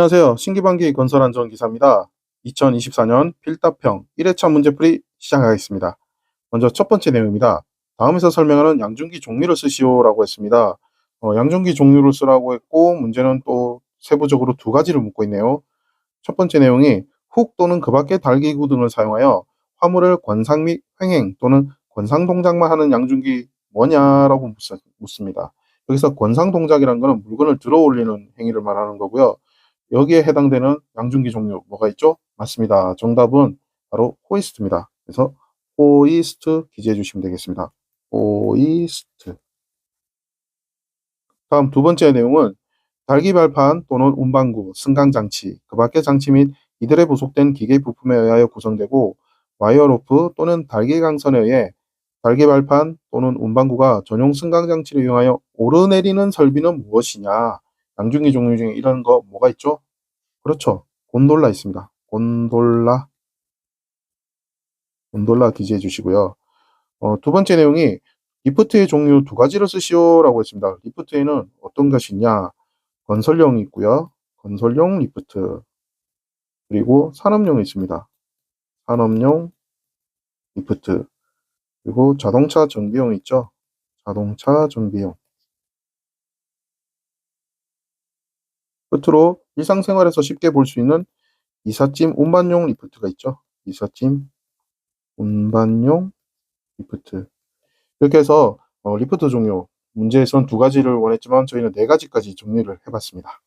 안녕하세요. 신기반기 건설안전 기사입니다. 2024년 필답형 1회차 문제풀이 시작하겠습니다. 먼저 첫 번째 내용입니다. 다음에서 설명하는 양중기 종류를 쓰시오라고 했습니다. 어, 양중기 종류를 쓰라고 했고 문제는 또 세부적으로 두 가지를 묻고 있네요. 첫 번째 내용이 훅 또는 그 밖의 달기구 등을 사용하여 화물을 권상 및 횡행 또는 권상 동작만 하는 양중기 뭐냐라고 묻- 묻습니다. 여기서 권상 동작이라는 것은 물건을 들어 올리는 행위를 말하는 거고요. 여기에 해당되는 양중기 종류 뭐가 있죠? 맞습니다. 정답은 바로 호이스트입니다. 그래서 호이스트 기재해 주시면 되겠습니다. 호이스트. 다음 두 번째 내용은 달기 발판 또는 운반구, 승강 장치, 그 밖의 장치 및 이들에 부속된 기계 부품에 의하여 구성되고 와이어 로프 또는 달기 강선에 의해 달기 발판 또는 운반구가 전용 승강 장치를 이용하여 오르내리는 설비는 무엇이냐? 양중기 종류 중에 이런 거 뭐가 있죠? 그렇죠. 곤돌라 있습니다. 곤돌라. 곤돌라 기재해 주시고요. 어, 두 번째 내용이 리프트의 종류 두 가지를 쓰시오라고 했습니다. 리프트에는 어떤 것이 있냐? 건설용이 있고요. 건설용 리프트. 그리고 산업용이 있습니다. 산업용 리프트. 그리고 자동차 정비용 있죠? 자동차 정비용. 끝으로 일상생활에서 쉽게 볼 수 있는 이삿짐 운반용 리프트가 있죠. 이삿짐 운반용 리프트. 이렇게 해서 어, 리프트 종류 문제에선 두 가지를 원했지만 저희는 네 가지까지 정리를 해봤습니다.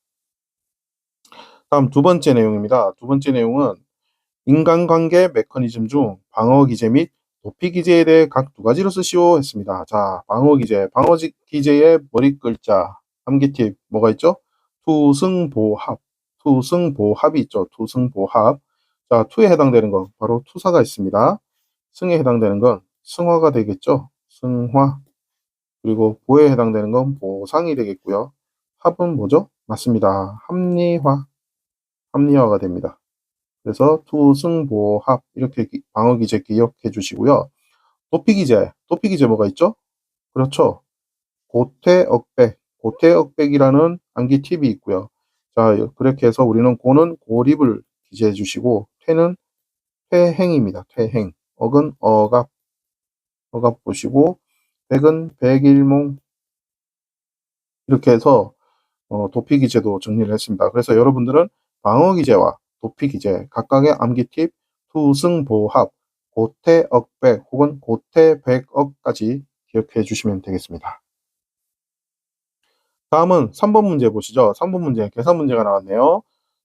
다음 두 번째 내용입니다. 두 번째 내용은 인간관계 메커니즘 중 방어 기제 및 도피 기제에 대해 각 두 가지로 쓰시오 했습니다. 자, 방어 기제, 방어 지- 기제의 머리 글자 암기 팁 뭐가 있죠? 투승보합, 투승보합이 있죠. 투승보합. 자, 투에 해당되는 건 바로 투사가 있습니다. 승에 해당되는 건 승화가 되겠죠. 승화. 그리고 보에 해당되는 건 보상이 되겠고요. 합은 뭐죠? 맞습니다. 합리화. 합리화가 됩니다. 그래서 투승보합 이렇게 기- 방어 기제 기억해 주시고요. 도피 기제, 도피 기제 뭐가 있죠? 그렇죠. 고태억백, 고태억백이라는 암기 팁이 있고요. 자, 그렇게 해서 우리는 고는 고립을 기재해 주시고 퇴는 퇴행입니다. 퇴행. 억은 억압, 억압 보시고 백은 백일몽 이렇게 해서 어, 도피 기제도 정리를 했습니다. 그래서 여러분들은 방어 기제와 도피 기제 각각의 암기 팁, 투승보합, 고태억백 혹은 고태백억까지 기억해 주시면 되겠습니다. 다음은 3번 문제 보시죠. 3번 문제 계산 문제가 나왔네요.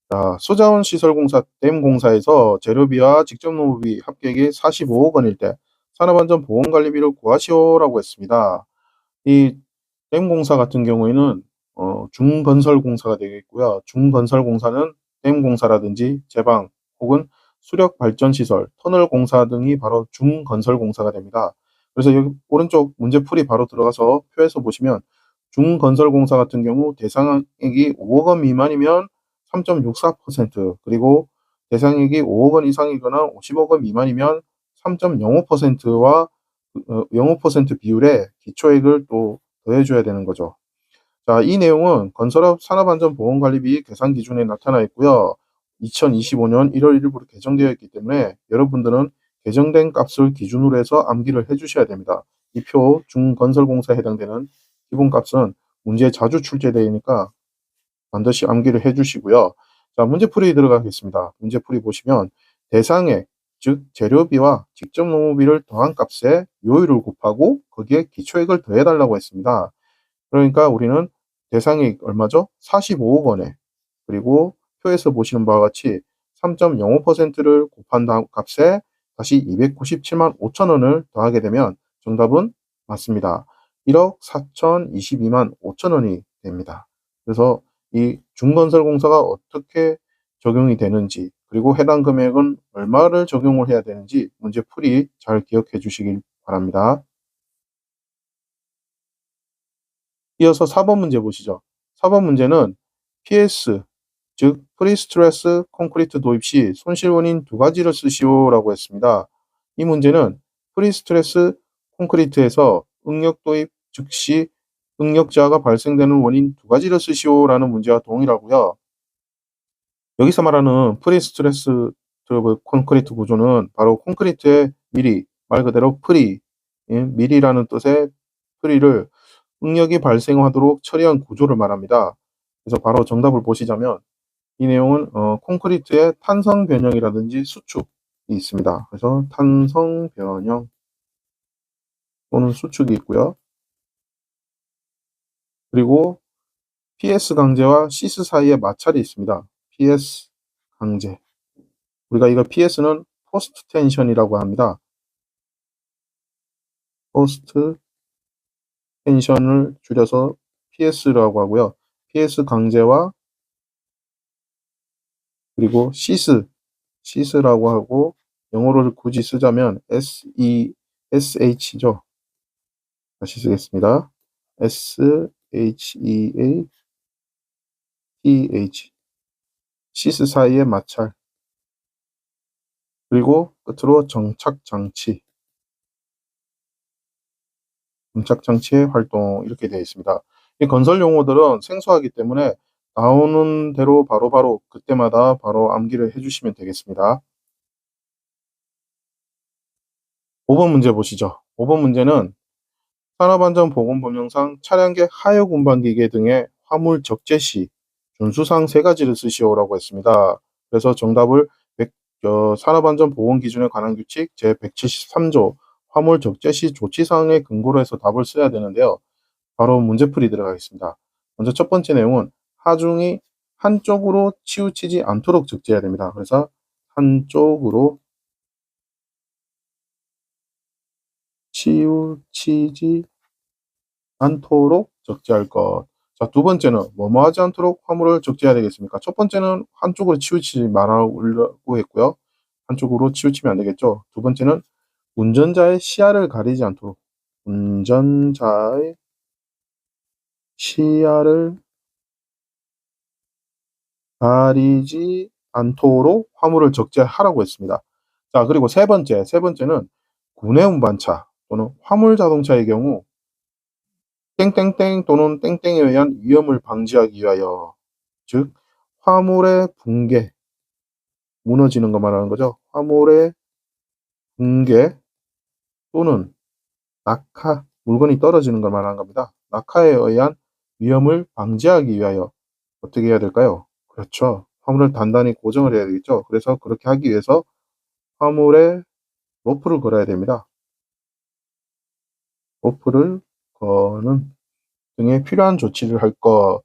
자, 수자원 시설공사 댐 공사에서 재료비와 직접 노무비 합계액이 45억 원일 때 산업안전 보험관리비를 구하시오라고 했습니다. 이 댐 공사 같은 경우에는 어, 중건설공사가 되겠고요. 중건설공사는 댐 공사라든지 제방 혹은 수력 발전 시설, 터널 공사 등이 바로 중건설공사가 됩니다. 그래서 여기 오른쪽 문제풀이 바로 들어가서 표에서 보시면 중건설공사 같은 경우 대상액이 5억 원 미만이면 3.64% 그리고 대상액이 5억 원 이상이거나 50억 원 미만이면 3.05%와 0.5% 비율의 기초액을 또 더해줘야 되는 거죠. 자, 이 내용은 건설업 산업안전보험관리비 계산 기준에 나타나 있고요. 2025년 1월 1일부터 개정되어 있기 때문에 여러분들은 개정된 값을 기준으로 해서 암기를 해주셔야 됩니다. 이 표 중건설공사에 해당되는 기본값은 문제에 자주 출제되니까 반드시 암기를 해주시고요. 자, 문제풀이 들어가겠습니다. 문제풀이 보시면 대상액, 즉 재료비와 직접 노무비를 더한 값에 요율을 곱하고 거기에 기초액을 더해달라고 했습니다. 그러니까 우리는 대상액 얼마죠? 45억 원에 그리고 표에서 보시는 바와 같이 3.05%를 곱한 값에 다시 297만 5천 원을 더하게 되면 정답은 맞습니다. 1억 4,022만 5천 원이 됩니다. 그래서 이 중건설공사가 어떻게 적용이 되는지 그리고 해당 금액은 얼마를 적용을 해야 되는지 문제 풀이 잘 기억해 주시길 바랍니다. 이어서 4번 문제 보시죠. 4번 문제는 PS, 즉 프리스트레스 콘크리트 도입 시 손실 원인 두 가지를 쓰시오라고 했습니다. 이 문제는 프리스트레스 콘크리트에서 응력 도입 즉시 응력자가 발생되는 원인 두 가지를 쓰시오라는 문제와 동일하고요. 여기서 말하는 프리 스트레스 트러블 콘크리트 구조는 바로 콘크리트의 미리, 말 그대로 프리, 예, 미리라는 뜻의 프리를 응력이 발생하도록 처리한 구조를 말합니다. 그래서 바로 정답을 보시자면 이 내용은 어, 콘크리트의 탄성 변형이라든지 수축이 있습니다. 그래서 탄성 변형 또는 수축이 있고요. 그리고 PS 강제와 시스 사이에 마찰이 있습니다. PS 강제. 우리가 이거 PS는 포스트 텐션이라고 합니다. 포스트 텐션을 줄여서 PS라고 하고요. PS 강제와 그리고 시스, 시스라고 하고 영어를 굳이 쓰자면 SE, SH죠. 다시 쓰겠습니다. S H E A T H 시스 사이의 마찰 그리고 끝으로 정착 장치 정착 장치의 활동 이렇게 되어 있습니다. 이 건설 용어들은 생소하기 때문에 나오는 대로 바로바로 바로 그때마다 바로 암기를 해주시면 되겠습니다. 5번 문제 보시죠. 5번 문제는 산업안전보건법령상 차량계 하역 운반기계 등의 화물 적재 시 준수상 세 가지를 쓰시오라고 했습니다. 그래서 정답을 100, 어, 산업안전보건기준에 관한 규칙 제173조 화물 적재 시 조치사항에 근거로 해서 답을 써야 되는데요. 바로 문제풀이 들어가겠습니다. 먼저 첫 번째 내용은 하중이 한쪽으로 치우치지 않도록 적재해야 됩니다. 그래서 한쪽으로 치우치지 않도록 적재할 것. 자, 두 번째는 뭐뭐 하지 않도록 화물을 적재해야 되겠습니까? 첫 번째는 한쪽으로 치우치지 말라고 했고요. 한쪽으로 치우치면 안 되겠죠. 두 번째는 운전자의 시야를 가리지 않도록 운전자의 시야를 가리지 않도록 화물을 적재하라고 했습니다. 자, 그리고 세 번째, 세 번째는 구내 운반차 또는 화물 자동차의 경우 땡땡땡 또는 땡땡에 의한 위험을 방지하기 위하여 즉 화물의 붕괴 무너지는 것 말하는 거죠. 화물의 붕괴 또는 낙하 물건이 떨어지는 걸 말하는 겁니다. 낙하에 의한 위험을 방지하기 위하여 어떻게 해야 될까요? 그렇죠. 화물을 단단히 고정을 해야 되겠죠. 그래서 그렇게 하기 위해서 화물에 로프를 걸어야 됩니다. 로프를 거는 등의 필요한 조치를 할 것.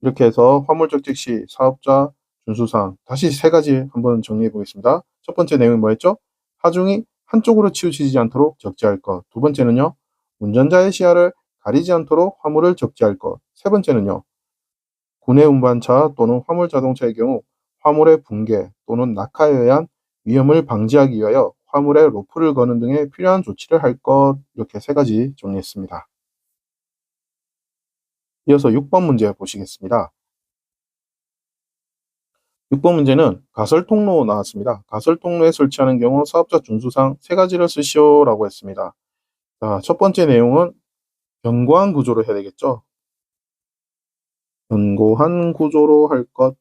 이렇게 해서 화물 적재 시 사업자 준수사항 다시 세 가지 한번 정리해 보겠습니다. 첫 번째 내용이 뭐였죠? 하중이 한쪽으로 치우치지 않도록 적재할 것. 두 번째는요. 운전자의 시야를 가리지 않도록 화물을 적재할 것. 세 번째는요. 구내 운반차 또는 화물 자동차의 경우 화물의 붕괴 또는 낙하에 의한 위험을 방지하기 위하여 화물에 로프를 거는 등의 필요한 조치를 할 것 이렇게 세 가지 정리했습니다. 이어서 6번 문제 보시겠습니다. 6번 문제는 가설 통로 나왔습니다. 가설 통로에 설치하는 경우 사업자 준수상 세 가지를 쓰시오라고 했습니다. 자, 첫 번째 내용은 견고한 구조로 해야 되겠죠. 견고한 구조로 할 것.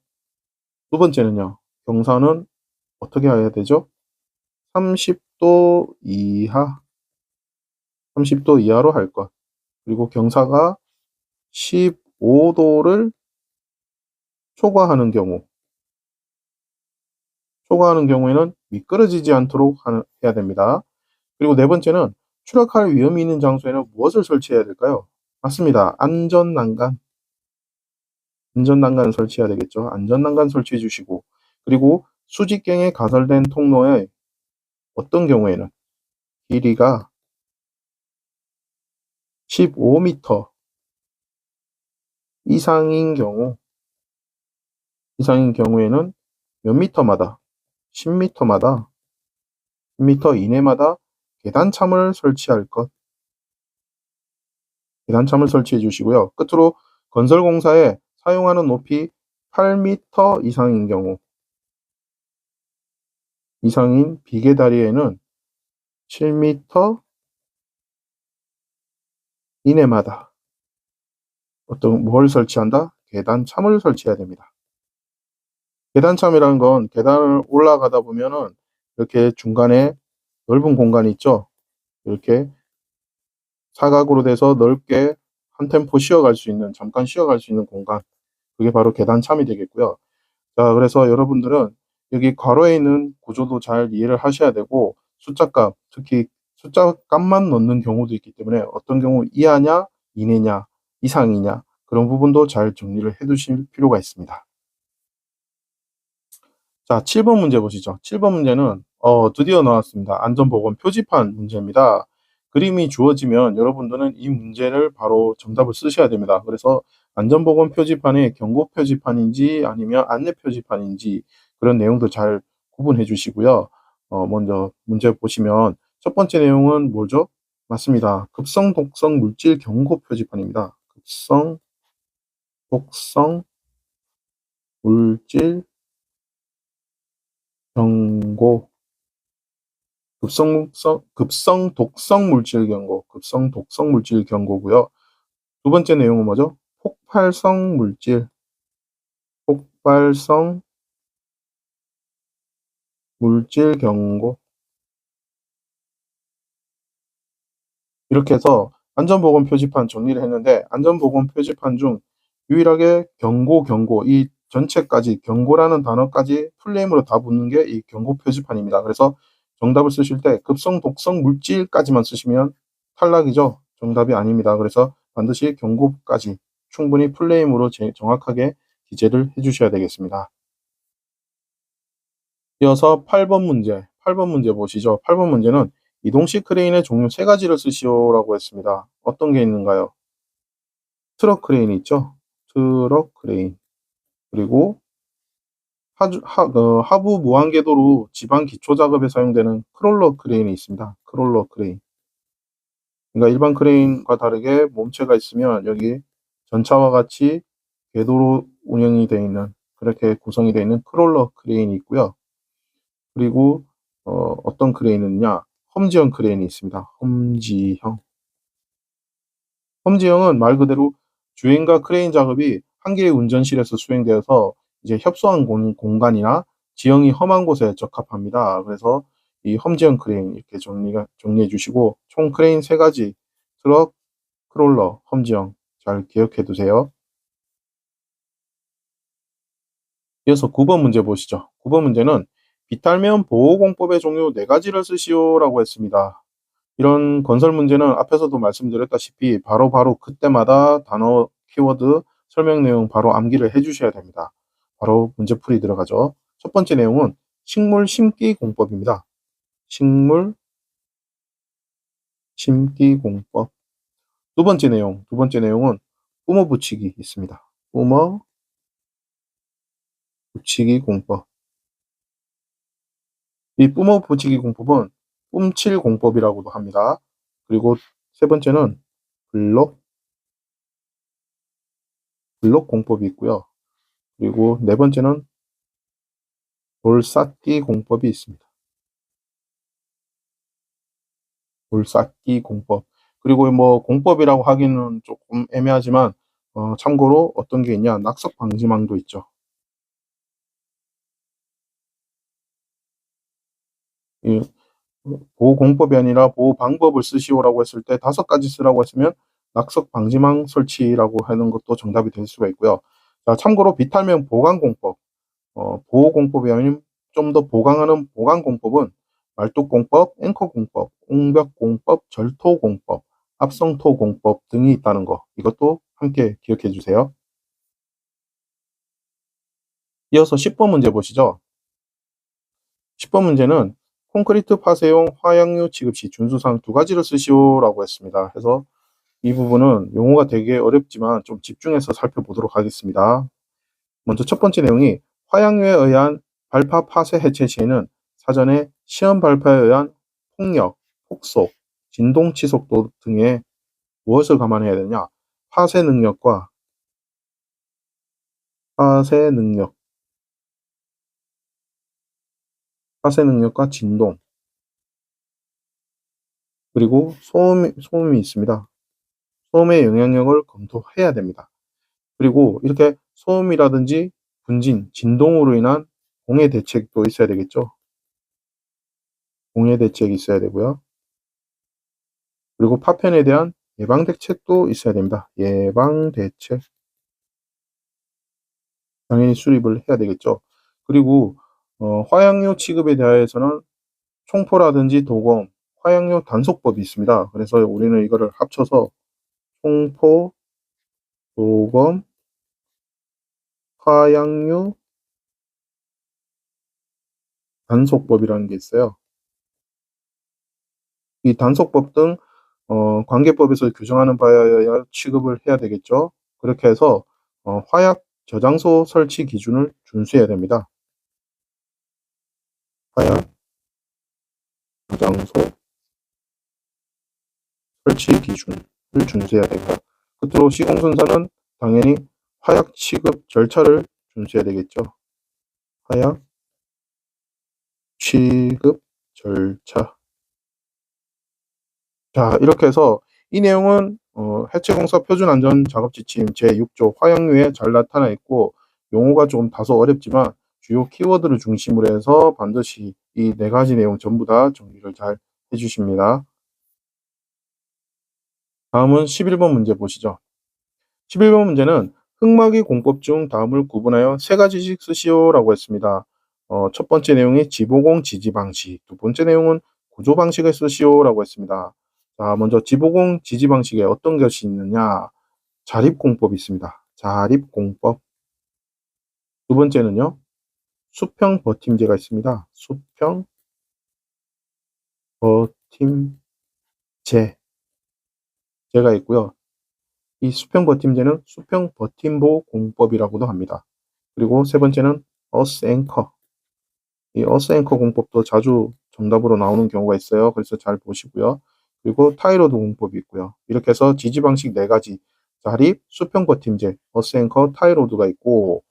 두 번째는요. 경사는 어떻게 해야 되죠? 30도 이하 30도 이하로 할 것. 그리고 경사가 15도를 초과하는 경우 초과하는 경우에는 미끄러지지 않도록 해야 됩니다. 그리고 네 번째는 추락할 위험이 있는 장소에는 무엇을 설치해야 될까요? 맞습니다. 안전난간. 안전난간을 설치해야 되겠죠. 안전난간 설치해 주시고 그리고 수직경에 가설된 통로에 어떤 경우에는 길이가 15m 이상인 경우 이상인 경우에는 몇 미터마다? 10m마다? 10m 이내마다 계단참을 설치할 것. 계단참을 설치해 주시고요. 끝으로 건설공사에 사용하는 높이 8m 이상인 경우 이상인 비계 다리에는 7m 이내마다 어떤 뭘 설치한다? 계단 참을 설치해야 됩니다. 계단참이라는 건 계단을 올라가다 보면은 이렇게 중간에 넓은 공간이 있죠. 이렇게 사각으로 돼서 넓게 한 템포 쉬어갈 수 있는 잠깐 쉬어갈 수 있는 공간 그게 바로 계단참이 되겠고요. 자 그래서 여러분들은 여기 괄호에 있는 구조도 잘 이해를 하셔야 되고 숫자값 특히 숫자값만 넣는 경우도 있기 때문에 어떤 경우 이하냐 이내냐 이상이냐 그런 부분도 잘 정리를 해 두실 필요가 있습니다. 자 7번 문제 보시죠. 7번 문제는 어, 드디어 나왔습니다. 안전보건 표지판 문제입니다. 그림이 주어지면 여러분들은 이 문제를 바로 정답을 쓰셔야 됩니다. 그래서 안전보건 표지판이 경고 표지판인지 아니면 안내 표지판인지 그런 내용도 잘 구분해 주시고요. 어, 먼저 문제 보시면 첫 번째 내용은 뭐죠? 맞습니다. 급성 독성 물질 경고 표지판입니다. 급성 독성 물질 경고 급성, 급성 독성 물질 경고, 급성 독성 물질 경고고요. 두 번째 내용은 뭐죠? 폭발성 물질, 폭발성 물질 경고. 이렇게 해서 안전보건 표지판 정리를 했는데 안전보건 표지판 중 유일하게 경고, 경고 이 전체까지 경고라는 단어까지 풀네임으로 다 붙는 게 이 경고 표지판입니다. 그래서 정답을 쓰실 때 급성, 독성 물질까지만 쓰시면 탈락이죠. 정답이 아닙니다. 그래서 반드시 경고까지 충분히 풀네임으로 정확하게 기재를 해주셔야 되겠습니다. 이어서 8번 문제, 8번 문제 보시죠. 8번 문제는 이동식 크레인의 종류 세 가지를 쓰시오라고 했습니다. 어떤 게 있는가요? 트럭 크레인이 있죠. 트럭 크레인. 그리고 하주, 하, 어, 하부 무한궤도로 지방 기초 작업에 사용되는 크롤러 크레인이 있습니다. 크롤러 크레인. 그러니까 일반 크레인과 다르게 몸체가 있으면 여기 전차와 같이 궤도로 운영이 되어 있는 그렇게 구성이 되어 있는 크롤러 크레인이 있고요. 그리고 어, 어떤 크레인은냐 험지형 크레인이 있습니다. 험지형. 험지형은 말 그대로 주행과 크레인 작업이 한 개의 운전실에서 수행되어서 이제 협소한 공간이나 지형이 험한 곳에 적합합니다. 그래서 이 험지형 크레인 이렇게 정리가 정리해 주시고 총 크레인 세 가지 트럭, 크롤러, 험지형 잘 기억해 두세요. 이어서 9번 문제 보시죠. 9번 문제는 비탈면 보호공법의 종류 네 가지를 쓰시오라고 했습니다. 이런 건설 문제는 앞에서도 말씀드렸다시피 바로바로 바로 그때마다 단어, 키워드, 설명 내용 바로 암기를 해주셔야 됩니다. 바로 문제풀이 들어가죠. 첫 번째 내용은 식물 심기 공법입니다. 식물 심기 공법. 두 번째 내용, 두 번째 내용은 뿜어 붙이기 있습니다. 뿜어 붙이기 공법. 이 뿜어 붙이기 공법은 뿜칠 공법이라고도 합니다. 그리고 세 번째는 블록 블록 공법이 있고요. 그리고 네 번째는 돌쌓기 공법이 있습니다. 돌쌓기 공법. 그리고 뭐 공법이라고 하기는 조금 애매하지만 어, 참고로 어떤 게 있냐 낙석 방지망도 있죠. 이 보호 공법이 아니라 보호 방법을 쓰시오라고 했을 때 다섯 가지 쓰라고 했으면 낙석 방지망 설치라고 하는 것도 정답이 될 수가 있고요. 자, 참고로 비탈면 보강 공법, 어, 보호 공법이 아닌 좀 더 보강하는 보강 공법은 말뚝 공법, 앵커 공법, 옹벽 공법, 절토 공법, 합성토 공법 등이 있다는 거 이것도 함께 기억해 주세요. 이어서 10번 문제 보시죠. 10번 문제는 콘크리트 파쇄용 화약류 취급 시 준수사항 두 가지를 쓰시오라고 했습니다. 그래서 이 부분은 용어가 되게 어렵지만 좀 집중해서 살펴보도록 하겠습니다. 먼저 첫 번째 내용이 화약류에 의한 발파 파쇄 해체 시에는 사전에 시험 발파에 의한 폭력, 폭속, 진동 치속도 등의 무엇을 감안해야 되냐? 파쇄 능력과 파쇄 능력, 파쇄 능력과 진동, 그리고 소음, 소음이 있습니다. 소음의 영향력을 검토해야 됩니다. 그리고 이렇게 소음이라든지 근진, 진동으로 인한 공해 대책도 있어야 되겠죠. 공해 대책이 있어야 되고요. 그리고 파편에 대한 예방 대책도 있어야 됩니다. 예방 대책. 당연히 수립을 해야 되겠죠. 그리고 어, 화약류 취급에 대해서는 총포라든지 도검, 화약류 단속법이 있습니다. 그래서 우리는 이거를 합쳐서 총포, 도검, 화약류 단속법이라는 게 있어요. 이 단속법 등 어, 관계법에서 규정하는 바에 취급을 해야 되겠죠. 그렇게 해서 어, 화약 저장소 설치 기준을 준수해야 됩니다. 화약 저장소 설치 기준을 준수해야 됩니다. 끝으로 시공선사는 당연히 화약 취급 절차를 준수해야 되겠죠. 화약 취급 절차. 자, 이렇게 해서 이 내용은 어, 해체공사 표준 안전 작업 지침 제6조 화약류에 잘 나타나 있고 용어가 조금 다소 어렵지만 주요 키워드를 중심으로 해서 반드시 이 네 가지 내용 전부 다 정리를 잘 해주십니다. 다음은 11번 문제 보시죠. 11번 문제는 흑막이 공법 중 다음을 구분하여 세 가지씩 쓰시오라고 했습니다. 어, 첫 번째 내용이 지보공 지지 방식, 두 번째 내용은 구조 방식을 쓰시오라고 했습니다. 자, 먼저 지보공 지지 방식에 어떤 것이 있느냐? 자립 공법이 있습니다. 자립 공법. 두 번째는요, 수평 버팀제가 있습니다. 수평 버팀제. 제가 있고요. 이 수평 버팀제는 수평 버팀보 공법이라고도 합니다. 그리고 세 번째는 어스 앵커. 이 어스 앵커 공법도 자주 정답으로 나오는 경우가 있어요. 그래서 잘 보시고요. 그리고 타이로드 공법이 있고요. 이렇게 해서 지지 방식 네 가지 자립, 수평 버팀제, 어스 앵커, 타이로드가 있고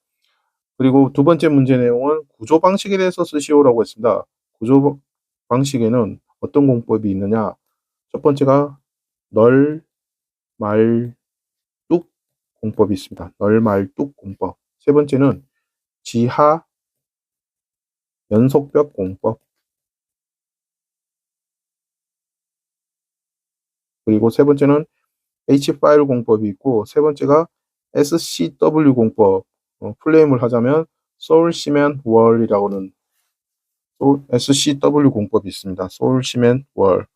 그리고 두 번째 문제 내용은 구조 방식에 대해서 쓰시오라고 했습니다. 구조 방식에는 어떤 공법이 있느냐? 첫 번째가 널, 말, 뚝 공법이 있습니다. 널, 말, 뚝 공법. 세 번째는 지하, 연속벽 공법. 그리고 세 번째는 H5 공법이 있고 세 번째가 SCW 공법. 어, 플레임을 하자면 소울 시멘 월이라고는 SCW 공법이 있습니다. 소울 시멘 월.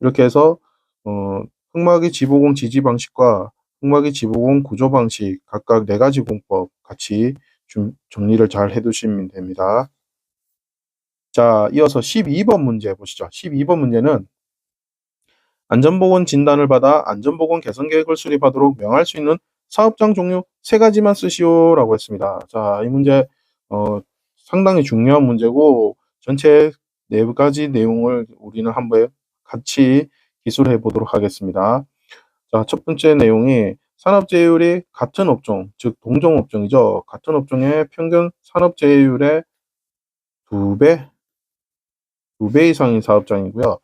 이렇게 해서 어, 흑막이 지보공 지지 방식과 흑막이 지보공 구조 방식 각각 네 가지 공법 같이 좀 정리를 잘 해두시면 됩니다. 자, 이어서 12번 문제 보시죠. 12번 문제는 안전보건 진단을 받아 안전보건 개선 계획을 수립하도록 명할 수 있는 사업장 종류 세 가지만 쓰시오라고 했습니다. 자, 이 문제 어, 상당히 중요한 문제고 전체 네 가지 내용을 우리는 한번 같이 기술해 보도록 하겠습니다. 자, 첫 번째 내용이 산업재율이 같은 업종, 즉 동종업종이죠. 같은 업종의 평균 산업재율의 두 배, 두 배 이상인 사업장이고요.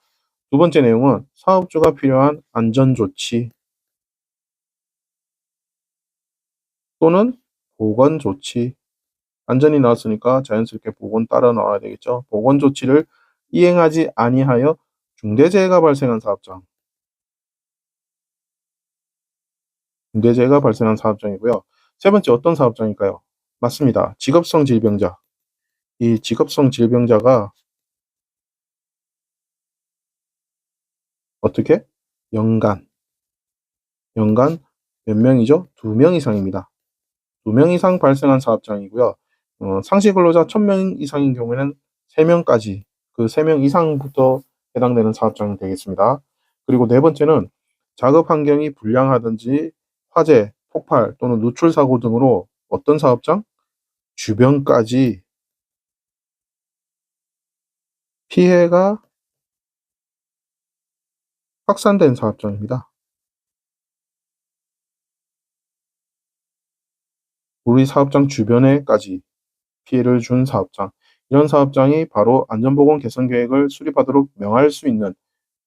두 번째 내용은 사업주가 필요한 안전조치 또는 보건 조치 안전이 나왔으니까 자연스럽게 보건 따라 나와야 되겠죠. 보건 조치를 이행하지 아니하여 중대재해가 발생한 사업장 중대재해가 발생한 사업장이고요. 세 번째 어떤 사업장일까요? 맞습니다. 직업성 질병자. 이 직업성 질병자가 어떻게? 연간. 연간 몇 명이죠? 두 명 이상입니다. 두명 이상 발생한 사업장이고요. 어, 상시 근로자 1000명 이상인 경우에는 3명까지 그 3명 이상부터 해당되는 사업장이 되겠습니다. 그리고 네 번째는 작업 환경이 불량하든지 화재, 폭발 또는 누출 사고 등으로 어떤 사업장? 주변까지 피해가 확산된 사업장입니다. 우리 사업장 주변에까지 피해를 준 사업장. 이런 사업장이 바로 안전보건 개선 계획을 수립하도록 명할 수 있는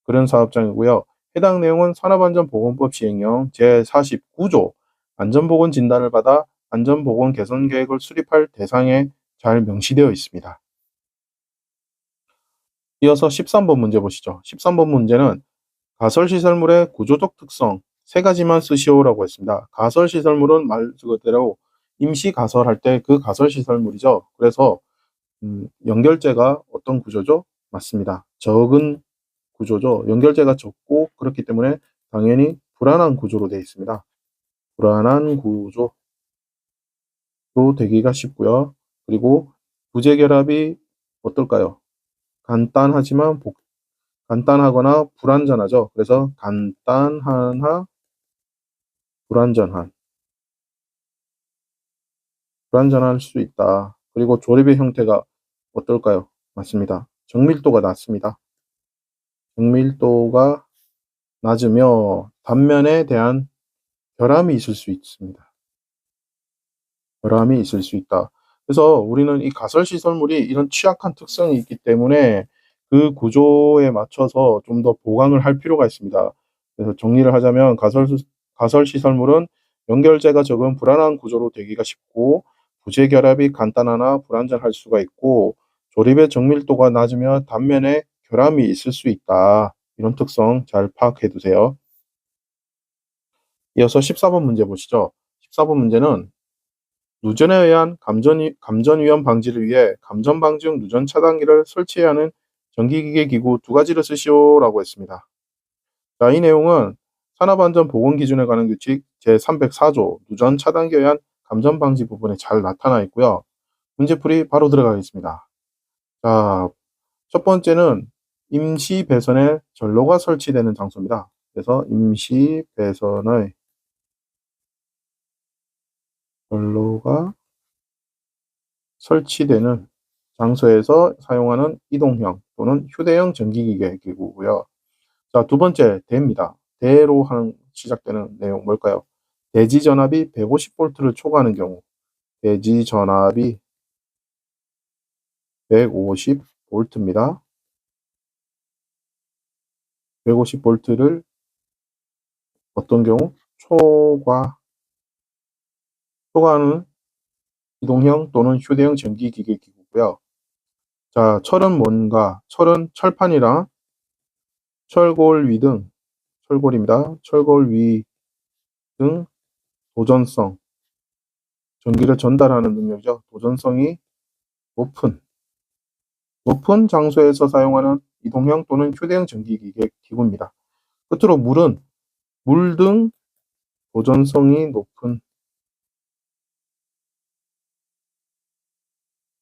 그런 사업장이고요. 해당 내용은 산업안전보건법 시행령 제49조 안전보건 진단을 받아 안전보건 개선 계획을 수립할 대상에 잘 명시되어 있습니다. 이어서 13번 문제 보시죠. 13번 문제는 가설시설물의 구조적 특성 세 가지만 쓰시오라고 했습니다. 가설시설물은 말 그대로 임시 가설할 때 그 가설 시설물이죠. 그래서 음, 연결재가 어떤 구조죠? 맞습니다. 적은 구조죠. 연결재가 적고 그렇기 때문에 당연히 불안한 구조로 되어 있습니다. 불안한 구조로 되기가 쉽고요. 그리고 부재결합이 어떨까요? 간단하지만 복, 간단하거나 불완전하죠. 그래서 간단하나 불완전한 불완전할 수 있다. 그리고 조립의 형태가 어떨까요? 맞습니다. 정밀도가 낮습니다. 정밀도가 낮으며 단면에 대한 결함이 있을 수 있습니다. 결함이 있을 수 있다. 그래서 우리는 이 가설 시설물이 이런 취약한 특성이 있기 때문에 그 구조에 맞춰서 좀 더 보강을 할 필요가 있습니다. 그래서 정리를 하자면 가설, 가설 시설물은 연결재가 적은 불안한 구조로 되기가 쉽고 부재 결합이 간단하나 불완전할 수가 있고 조립의 정밀도가 낮으며 단면에 결함이 있을 수 있다. 이런 특성 잘 파악해 두세요. 이어서 14번 문제 보시죠. 14번 문제는 누전에 의한 감전, 감전 위험 방지를 위해 감전 방지용 누전 차단기를 설치해야 하는 전기기계 기구 두 가지를 쓰시오라고 했습니다. 자, 이 내용은 산업안전보건기준에 관한 규칙 제304조 누전 차단기에 의한 감전 방지 부분에 잘 나타나 있고요. 문제풀이 바로 들어가겠습니다. 자, 첫 번째는 임시 배선에 전로가 설치되는 장소입니다. 그래서 임시 배선의 전로가 설치되는 장소에서 사용하는 이동형 또는 휴대용 전기기계 기구고요. 자, 두 번째 대입니다. 대로 하는 시작되는 내용 뭘까요? 대지 전압이 150V를 초과하는 경우 대지 전압이 150V입니다. 150V를 어떤 경우 초과 초과하는 이동형 또는 휴대용 전기기계 기구고요. 자, 철은 뭔가? 철은 철판이랑 철골 위 등, 철골입니다. 철골 위 등 도전성, 전기를 전달하는 능력이죠. 도전성이 높은, 높은 장소에서 사용하는 이동형 또는 휴대용 전기기계 기구입니다. 끝으로 물은 물 등 도전성이 높은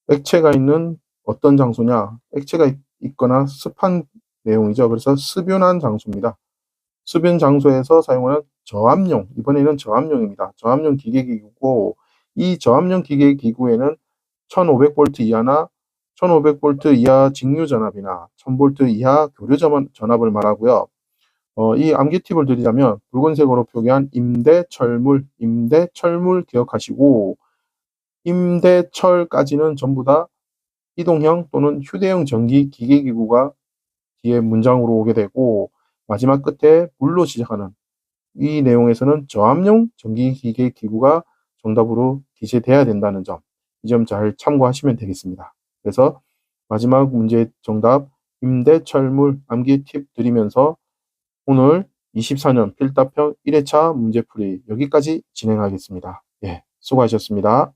액체가 있는 어떤 장소냐? 액체가 있거나 습한 내용이죠. 그래서 습윤한 장소입니다. 습윤 장소에서 사용하는 저압용, 이번에는 저압용입니다. 저압용 기계기구고, 이 저압용 기계기구에는 1500V 이하나 1500V 이하 직류 전압이나 1000V 이하 교류 전압을 말하고요. 어, 이 암기 팁을 드리자면 붉은색으로 표기한 임대 철물, 임대 철물 기억하시고 임대 철까지는 전부 다 이동형 또는 휴대용 전기 기계 기구가 뒤에 문장으로 오게 되고 마지막 끝에 물로 시작하는 이 내용에서는 저압용 전기기계 기구가 정답으로 기재돼야 된다는 점, 이 점 잘 참고하시면 되겠습니다. 그래서 마지막 문제 정답 임대철물 암기 팁 드리면서 오늘 24년 필답형 1회차 문제풀이 여기까지 진행하겠습니다. 예, 수고하셨습니다.